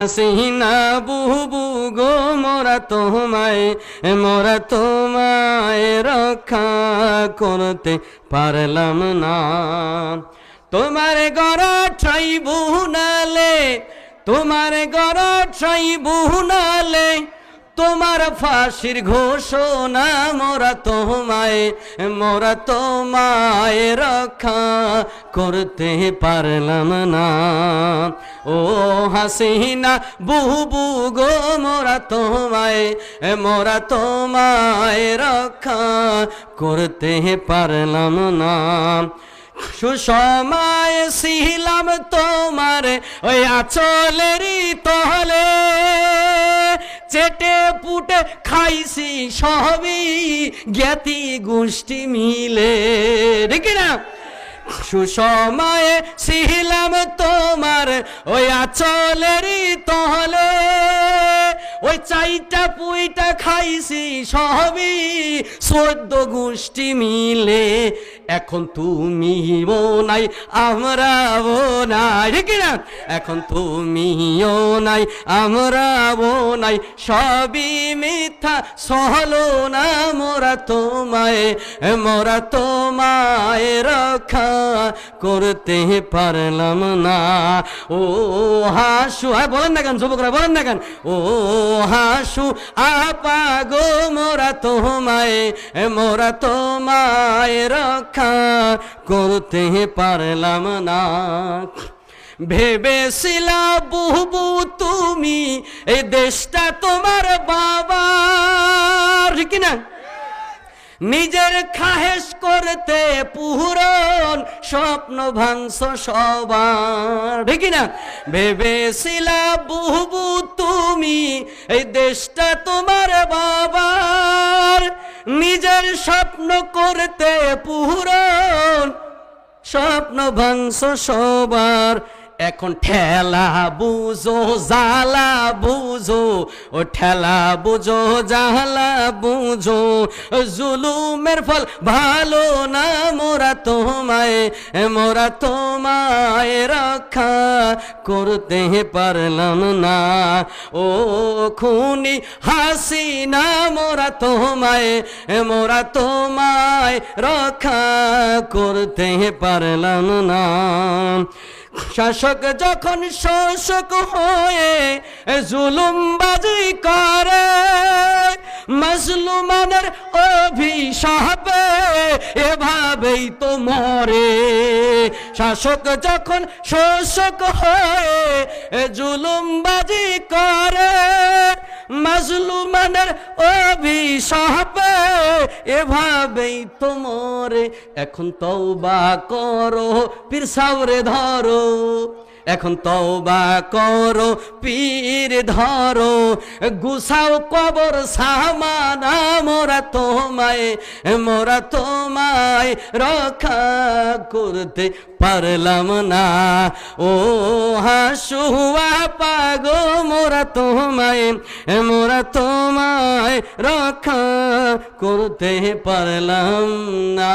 সিনা বুবু গো, মোরা তোমায় মোরা তোমায় রক্ষা করতে পারলাম না। তোমার গড় ঠাই বহুনালে, তোমার গড় ঠাই বুনালে তোমার ফাঁসির ঘোষণা, মোরা তোমায় মোরা তোমায় রক্ষা করতে পারলাম না। ও হাসিনা বুবু গো, মোরা তোমায় মোরা তোমায় রক্ষা করতে পারলাম না। সুসময় ছিলাম তোমার, ওই আচলেরই তহলে। চেটে পুটে খাইছি সবই, জ্ঞাতি গোষ্ঠী মিলে। দেখি না সুসময়ে ছিলাম তোমার ওই আচলেরই তহলে ওই চাইটা পুইটা খাইছি সবই, সদ্য গোষ্ঠী মিলে। এখন তুমি তুমিও নাই, আমরাও নাই। ঠিক না এখন তুমিও নাই, আমরাও নাই। সবই মিথ্যা, সহলো না, মোরা তোমায় মোরা তোমায় রক্ষা করতে পারলাম না। ও হাসু হ্যাঁ বলেন না কেন যুবকরা, বলেন না কেন? ও হাসু, আপা গো, মোরা তোমায় মোরা তোমায় রক্ষা করতে পারলাম না। ভেবেছিলা বহুবু তুমি এই দেশটা তোমার বাবার কি না নিজের খাহেস করতে পুরন স্বপ্ন ভাংস সবার। ঠিক না ভেবেছিলা বহুবু তুমি এই দেশটা তোমার বাবার নিজের স্বপ্ন করতে পুরন স্বপ্ন ভাঙস সবার এখন ঠেলা বুঝো জালা বুঝো, ও ঠেলা বুঝো জালা বুঝো। জুলুমের ফল ভালো না, মোরা তোমায় মোরা তোমায় রক্ষা করতে পারলাম না। ও খুনি হাসি না মোরা তোমায় মোরা তোমায় রক্ষা করতে পারলাম না। শাসক যখন শাসক হয়ে জুলুমবাজি করে, মজলুমানের অভিশাপে এভাবেই তো মরে। শাসক যখন শোষক হয়ে জুলুমবাজি করে মজলুমানের অভিশাপে এভাবেই তোমরে এখন তওবা করো পীর সাউরে ধরো। এখন তওবা করো, পীর ধরো গুসাও কবর সামানা মোরা তোমায় মোরা তোমায় রক্ষা করতে পারলাম না। ও হাসুয়া পাগো, মোরা তোমায় মোরা তোমায় রক্ষা করতে পারলাম না।